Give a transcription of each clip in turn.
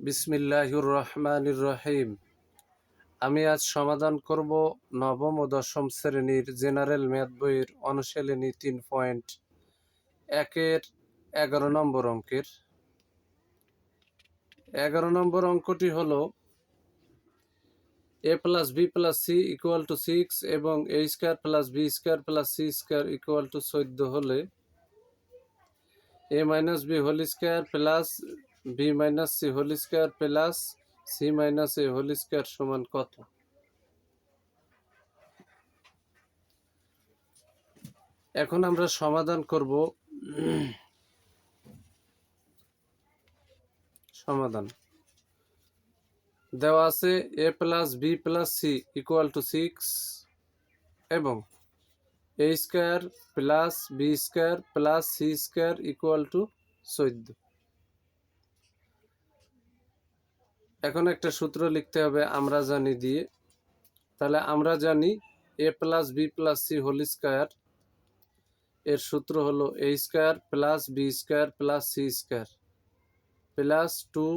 বিসমিল্লাহির রহমানির রহিম আমি আজ সমাধান করব নবম ও দশম শ্রেণির জেনারেল ম্যাথ বইয়ের অনুশীলনী তিন পয়েন্ট একের এগারো নম্বর অঙ্কের। এগারো নম্বর অঙ্কটি হল A plus B plus C equal to six এবং A square plus B square plus C square equal to চোদ্দ হলে A minus B whole square plus B minus C whole square plus C minus A whole square সমান কত? এখন আমরা সমাধান করব সমাধান। দেওয়া আছে A plus B plus C equal to six এবং A square plus B square plus C square equal to চোদ্দ। এখন একটা সূত্র লিখতে হবে, আমরা জানি দিয়ে তাহলে আমরা জানি A plus B plus C whole square এর সূত্র হলো A square plus B square plus C square plus two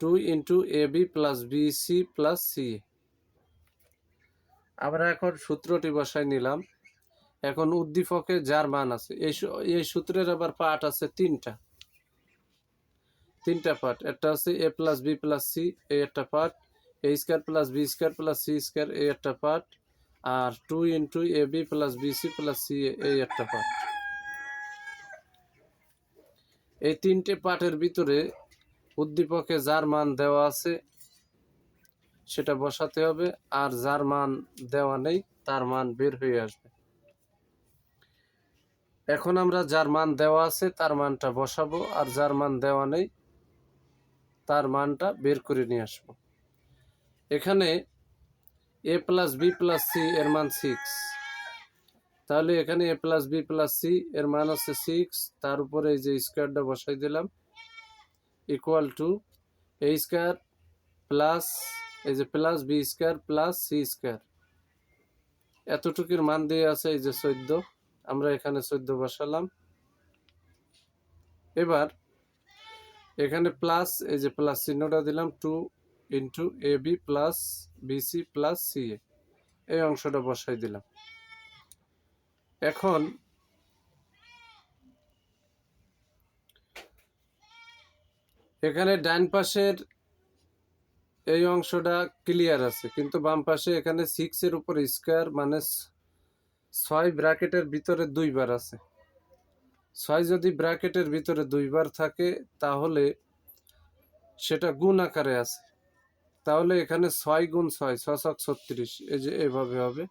two into A B plus B C plus C আমরা এখন সূত্রটি বসাই নিলাম। এখন উদ্দীপকে যার মান আছে, এই এই সূত্রের আবার পার্ট আছে তিনটা। তিনটা পার্ট একটা হচ্ছে A plus B plus C এই একটা part A square plus B square plus C square এই একটা part R two into A B plus B C plus C এই একটা পার্ট এই তিনটে পার্টের ভিতরে উদ্দীপকে যার মান দেওয়া আছে, সেটা বসাতে হবে, আর যার মান দেওয়া নেই, তার মান বের হয়ে আসবে। এখন আমরা যার মান দেওয়া আছে, তার মানটা বসাবো, আর যার মান দেওয়া নেই তার মানটা বের করে নিয়ে আসব। এখানে A plus B plus C এর মান সিক্স তাহলে এখানে A plus B plus C এর মান হচ্ছে সিক্স তার উপরে এই যে স্কোয়ারটা বসাই দিলাম equal to A square plus এই যে plus B square plus C square এতটুকুর মান দিয়ে আছে এই যে চোদ্দ, আমরা এখানে চোদ্দ বসালাম। এবার এখানে প্লাস এই যে প্লাস চিহ্নটা দিলাম two into A B plus BC plus C A এই অংশটা বসাই দিলাম। এখন এখানে ডান পাশের এই অংশটা ক্লিয়ার আছে, কিন্তু বাম পাশে এখানে সিক্স এর উপর স্কোয়ার মানে ছয় ব্র্যাকেটের ভিতরে দুইবার আছে। ছয় যদি ব্র্যাকেটের ভিতরে দুইবার থাকে, তাহলে সেটা গুণ আকারে আছে। তাহলে এখানে ছয় গুণ ছয় ছশক ছত্রিশ, এই যে এভাবে হবে।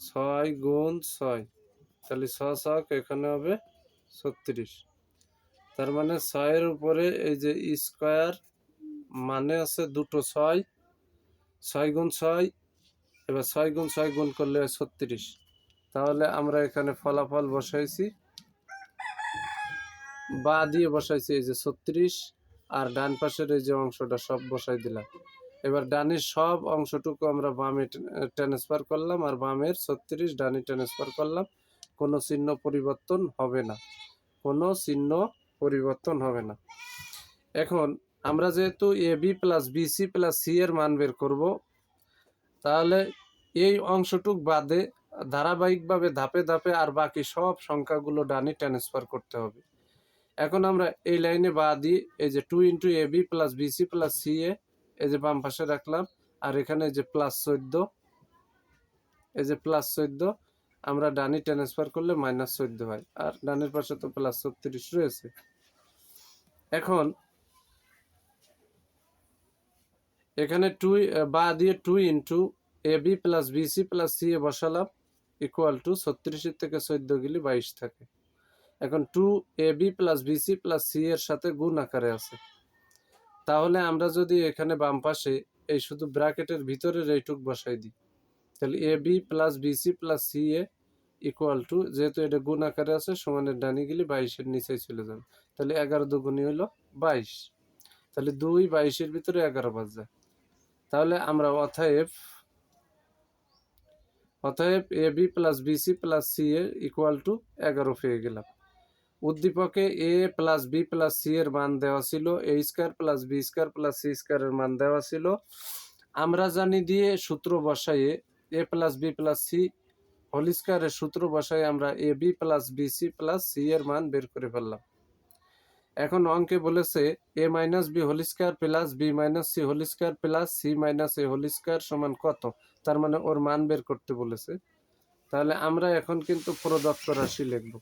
ছয় গুণ ছয়, তাহলে ছশক এখানে হবে ছত্রিশ। তার মানে ছয়ের উপরে এই যে স্কোয়ার মানে আছে দুটো ছয় ছয় গুণ ছয়, এবার ছয় গুণ ছয় গুণ করলে ছত্রিশ। তাহলে আমরা এখানে ফলাফল বসাইছি। বা দিয়ে বসাইছি এই যে ছত্রিশ, আর ডান পাশের এই যে অংশটা সব বসাই দিলাম। এবার ডানের সব অংশটুকু আমরা বামে ট্রান্সফার করলাম, আর বামের ছত্রিশ ডানে ট্রান্সফার করলাম। কোনো চিহ্ন পরিবর্তন হবে না। কোনো চিহ্ন পরিবর্তন হবে না। এখন আমরা যেহেতু A, B plus BC plus C এর মান বের করব, তাহলে এই অংশটুক বাদে ধারাবাহিকভাবে ধাপে ধাপে আর বাকি সব সংখ্যাগুলো ডানে ট্রান্সফার করতে হবে। এখন আমরা এই লাইনে বা দিই এই যে two into A B plus BC plus C A এই যে বাম পাশে রাখলাম, আর এখানে যে প্লাস চোদ্দ, এই যে প্লাস চোদ্দ, আমরা ডানি ট্রান্সফার করলে মাইনাস চোদ্দ হয়, আর ডানের পাশে তো প্লাস ছত্রিশ রয়েছে। এখন এখানে টু বা দিয়ে two into A B plus BC plus C A বসালাম ইকুয়াল টু ছত্রিশের থেকে চোদ্দ গেলে বাইশ থাকে। এখন two A B plus BC plus C এর সাথে গুণ আকারে আছে। তাহলে আমরা যদি এখানে বাম পাশে এই শুধু ব্র্যাকেটের ভিতরের এইটুক বসাই দিই, তাহলে A B plus BC plus C A equal to যেহেতু এটা গুণ আকারে আছে, সমানের ডানি গেলে বাইশের নিচে চলে যাবে। তাহলে এগারো দুগুণই হলো বাইশ। তাহলে দুই বাইশের ভিতরে এগারো বাজ। যায় তাহলে আমরা অতএব অতএব A B plus BC plus C A equal to এগারো পেয়ে গেলাম। উদ্দীপকে A plus B plus C এর মান দেওয়া ছিল, A square plus B square plus C স্কোয়ারের মান দেওয়া ছিল। আমরা জানি দিয়ে সূত্র বসাইয়ে A plus B plus C whole স্কোয়ারের সূত্র বসাই আমরা A B plus B C plus C এর মান বের করে ফেললাম। এখন অঙ্কে বলেছে A minus B whole square plus B minus C whole square plus C minus A whole square সমান কত? তার মানে ওর মান বের করতে বলেছে। তাহলে আমরা এখন কিন্তু প্রদত্ত রাশি লিখব।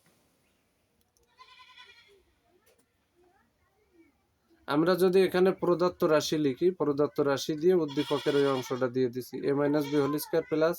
আমরা যদি এখানে প্রদত্ত রাশি লিখি, প্রদত্ত রাশি দিয়ে উদ্দীপকের ওই অংশটা দিয়ে দিছি। A minus B whole square plus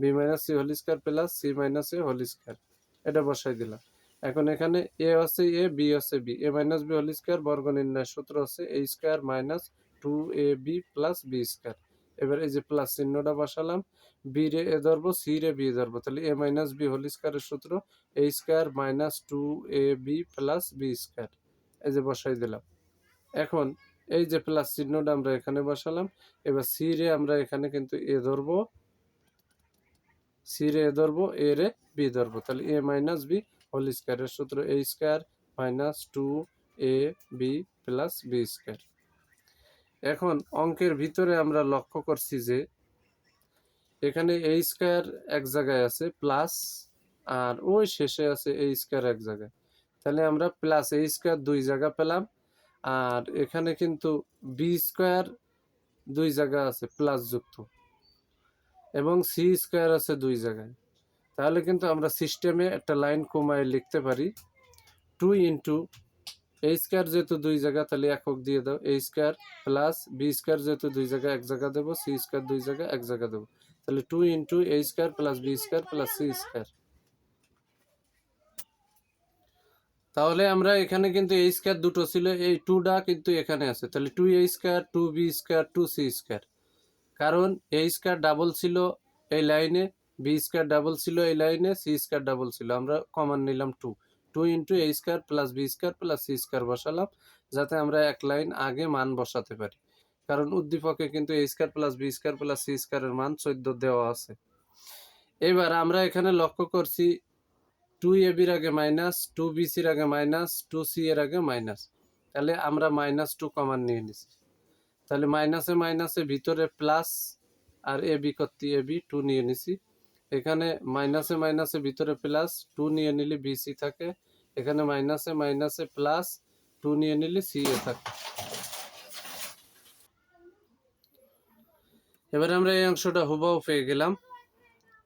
B minus C whole square plus C minus A whole square. এটা বসাই দিলাম। এখন এখানে এ আছে এ, বি আছে B. A minus B whole square বর্গ নির্ণয় সূত্র আছে A square minus two A B plus B square এবার এই যে প্লাস চিহ্নটা বসালাম বি রে এ ধরবো সি রে বি ধরবো। তাহলে এ মাইনাস বি হোল স্কোয়ারের সূত্র A square minus two A B plus B square এই যে বসাই দিলাম। এখন এই যে প্লাস চিহ্নটা আমরা এখানে বসালাম, এবার সি রে আমরা এখানে কিন্তু এ ধরবো সি রে এ ধরবো এ রে বি ধরবো। তাহলে এ মাইনাস বি হোল স্কোয়ারের সূত্র A square minus two A B plus B square. এখন অঙ্কের ভিতরে আমরা লক্ষ্য করছি যে এখানে এ স্কোয়ার এক জায়গায় আছে প্লাস আর ওই শেষে আছে এ স্কোয়ার এক জায়গায়। তাহলে আমরা প্লাস এ স্কোয়ার দুই জায়গা পেলাম আর এখানে কিন্তু বি স্কোয়ার দুই জায়গা আছে প্লাস যুক্ত এবং সি স্কোয়ার আছে দুই জায়গায়। তাহলে কিন্তু আমরা সিস্টেমে একটা লাইন কমায় লিখতে পারি। টু ইন্টু এ স্কোয়ার যেহেতু দুই জায়গা, তাহলে একক দিয়ে দাও। A square plus B square যেহেতু দুই জায়গা এক জায়গা দেবো সি স্কোয়ার দুই জায়গা এক জায়গা দেবো। তাহলে two into A square plus B square plus C square তাহলে আমরা এখানে কিন্তু এ স্কোয়ার দুটো ছিল, এই টুটা কিন্তু এখানে আছে। তাহলে two A square two B square two C square কারণ এ স্কোয়ার ডাবল ছিল এই লাইনে বি স্কোয়ার ডাবল ছিল এই লাইনে সি স্কোয়ার ডাবল ছিল। আমরা কমন নিলাম two two into A square plus B square plus C square বসালাম, যাতে আমরা এক লাইন আগে মান বসাতে পারি। কারণ উদ্দীপকে কিন্তু A square plus B square plus C স্কোয়ারের মান চোদ্দ দেওয়া আছে। এবার আমরা এখানে লক্ষ্য করছি টু এ বির আগে মাইনাস টু বি সির আগে মাইনাস টু সি এর আগে মাইনাস তাহলে আমরা মাইনাস টু কমান নিয়ে নিছি। তাহলে মাইনাসে মাইনাসে ভিতরে প্লাস আর এ বি করতে এ বি টু নিয়ে নিছি। এখানে মাইনাসে মাইনাসে ভিতরে প্লাস টু নিয়ে নিলে বি সি থাকে। এখানে মাইনাসে মাইনাসে প্লাস টু নিয়ে নিলে সি এ থাকে। এবারে আমরা এই অংশটা হুবাও পেয়ে গেলাম।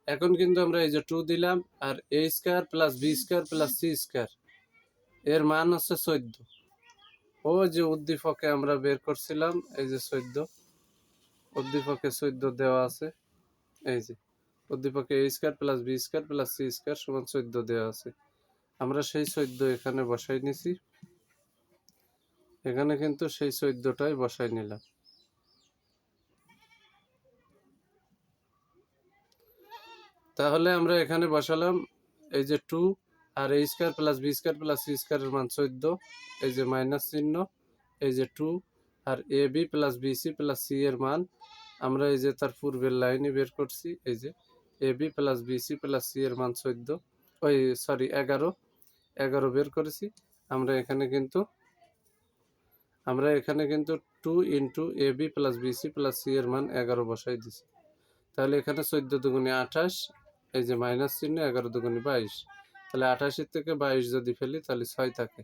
এখন কিন্তু আমরা এই যে টু দিলাম, আর A square plus B square plus C square এর মান হচ্ছে চোদ্দ। ও যে উদ্দীপকে আমরা বের করছিলাম, এই যে চোদ্দ। উদ্দীপকে চোদ্দ দেওয়া আছে। এই যে। উদ্দীপকে A square plus B square plus C square সমান চোদ্দ দেওয়া আছে। আমরা সেই চোদ্দ এখানে বসাই নিছি। এখানে কিন্তু সেই চোদ্দটাই বসাই নিলাম। তাহলে আমরা এখানে বসালাম এই যে two R A square plus B square plus C স্কোয়ারের মান চোদ্দ, এই যে মাইনাস চিহ্ন, এই যে two R A B plus B C plus C এর মান, আমরা এই যে তার পূর্বের লাইনে বের করছি, এই যে A B plus B C plus C এর মান চোদ্দ। ওই সরি এগারো। এগারো বের করেছি। আমরা এখানে কিন্তু, আমরা এখানে কিন্তু two into A B plus B C plus C এর মান এগারো বসাই দিছি। তাহলে এখানে চোদ্দ দুগুণে আঠাশ, এই যে মাইনাস চিহ্ন, এগারো দুগুণে বাইশ। তাহলে আঠাশের থেকে বাইশ যদি ফেলি, তাহলে ছয় থাকে।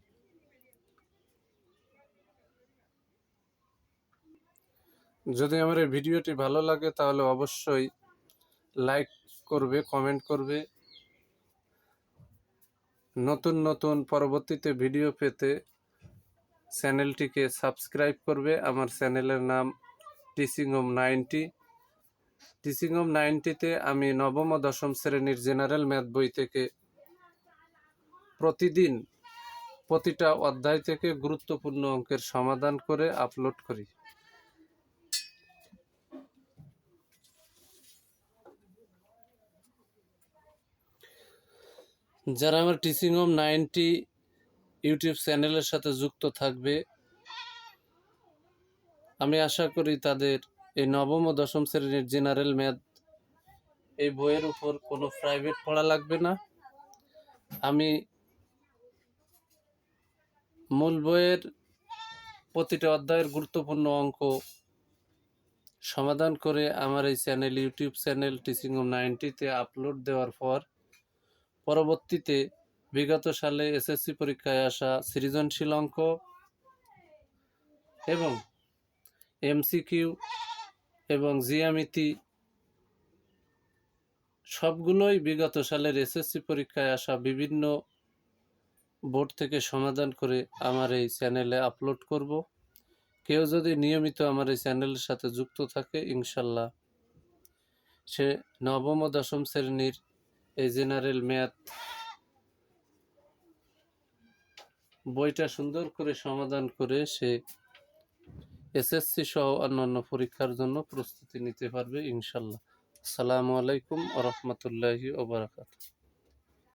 যদি আমার এই ভিডিওটি ভালো লাগে, তাহলে অবশ্যই লাইক করবে কমেন্ট করবে। নতুন নতুন পরবর্তীতে ভিডিও পেতে চ্যানেলটিকে সাবস্ক্রাইব করবে। আমার চ্যানেলের নাম teaching home ninety teaching home নাইনটিতে আমি নবম ও দশম শ্রেণির জেনারেল ম্যাথ বই থেকে প্রতিদিন প্রতিটা অধ্যায় থেকে গুরুত্বপূর্ণ অঙ্কের সমাধান করে আপলোড করি। যারা আমার টিচিং হোম নাইনটি ইউটিউব চ্যানেলের সাথে যুক্ত থাকবে, আমি আশা করি তাদের এই নবম ও দশম শ্রেণির জেনারেল ম্যাথ এই বইয়ের উপর কোনো প্রাইভেট পড়া লাগবে না। আমি মূল বইয়ের প্রতিটা অধ্যায়ের গুরুত্বপূর্ণ অঙ্ক সমাধান করে আমার এই চ্যানেল, ইউটিউব চ্যানেল টিচিং নাইনটিতে আপলোড দেওয়ার পর পরবর্তীতে বিগত সালে এসএসসি পরীক্ষায় আসা সৃজনশীল অঙ্ক এবং এমসিকিউ এবং জিয়ামিতি সবগুলোই বিগত সালের এসএসসি পরীক্ষায় আসা বিভিন্ন বোর্ড থেকে সমাধান করে আমার এই চ্যানেলে আপলোড করব। কেউ যদি নিয়মিত আমার এই চ্যানেলের সাথে যুক্ত থাকে, ইনশাল্লাহ সে নবম ও দশম শ্রেণির এই জেনারেল ম্যাথ বইটা সুন্দর করে সমাধান করে সে এসএসসি সহ অন্যান্য পরীক্ষার জন্য প্রস্তুতি নিতে পারবে ইনশাল্লাহ আসসালামু আলাইকুম আ রহমতুল্লাহি ওবরাকাত